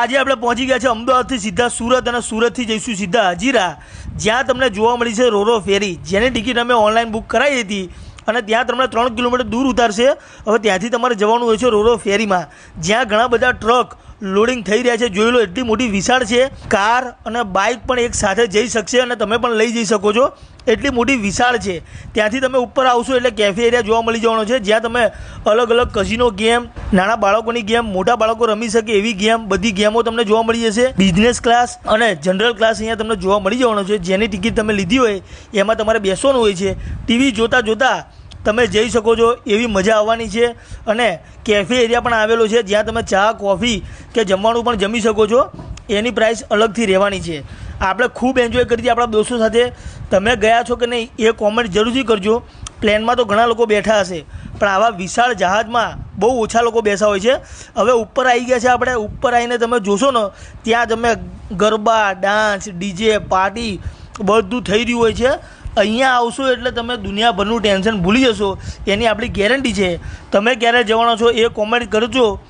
આજે આપણે પહોંચી ગયા છે અમદાવાદથી સીધા સુરત અને સુરતથી જઈશું સીધા હજીરા. જ્યાં તમને જોવા મળી છે રોરો ફેરી. જેની ટિકિટ અમે ઓનલાઈન બુક કરાવી હતી અને ત્યાં તમને ત્રણ કિલોમીટર દૂર ઉતારશે. હવે ત્યાંથી તમારે જવાનું હોય છે રોરો ફેરીમાં. જ્યાં ઘણા બધા ટ્રક લોડિંગ થઈ રહ્યા છે. જોઈ લો, એટલી મોટી વિશાળ છે. કાર અને બાઇક પણ એક સાથે જઈ શકશે અને તમે પણ લઈ જઈ શકો છો. એટલી મોટી વિશાળ છે. ત્યાંથી તમે ઉપર આવશો એટલે કેફે એરિયા જોવા મળી જવાનો છે. જ્યાં તમે અલગ અલગ કઝિનો ગેમ નાના બાળકોની ગેમ મોટા બાળકો રમી શકે એવી ગેમ બધી ગેમો તમને જોવા મળી જશે. બિઝનેસ ક્લાસ અને જનરલ ક્લાસ અહીંયા તમને જોવા મળી જવાનો છે. જેની ટિકિટ તમે લીધી હોય, એમાં તમારે બેસવાનું હોય છે. ટીવી જોતાં જોતાં તમે જઈ શકો છો. એવી મજા આવવાની છે. અને કેફે એરિયા પણ આવેલો છે. જ્યાં તમે ચા કોફી કે જમવાનું પણ જમી શકો છો. એની પ્રાઇસ અલગથી રહેવાની છે. આપણે ખૂબ એન્જોય કરી હતી આપણા દોસ્તો સાથે. તમે ગયા છો કે નહીં, એ કોમેન્ટ જરૂરથી કરજો. પ્લેનમાં તો ઘણા લોકો બેઠા હશે. પણ આવા વિશાળ જહાજમાં બહુ ઓછા લોકો બેસા હોય છે. હવે ઉપર આવી ગયા છે આપણે. ઉપર આવીને તમે જોશો ને, ત્યાં તમે ગરબા ડાન્સ ડીજે પાર્ટી બધું થઈ રહ્યું હોય છે. અહીંયા આવશો એટલે તમે દુનિયાભરનું ટેન્શન ભૂલી જશો. એની આપણી ગેરંટી છે. તમે ક્યારે જવાના છો એ કોમેન્ટ કરજો.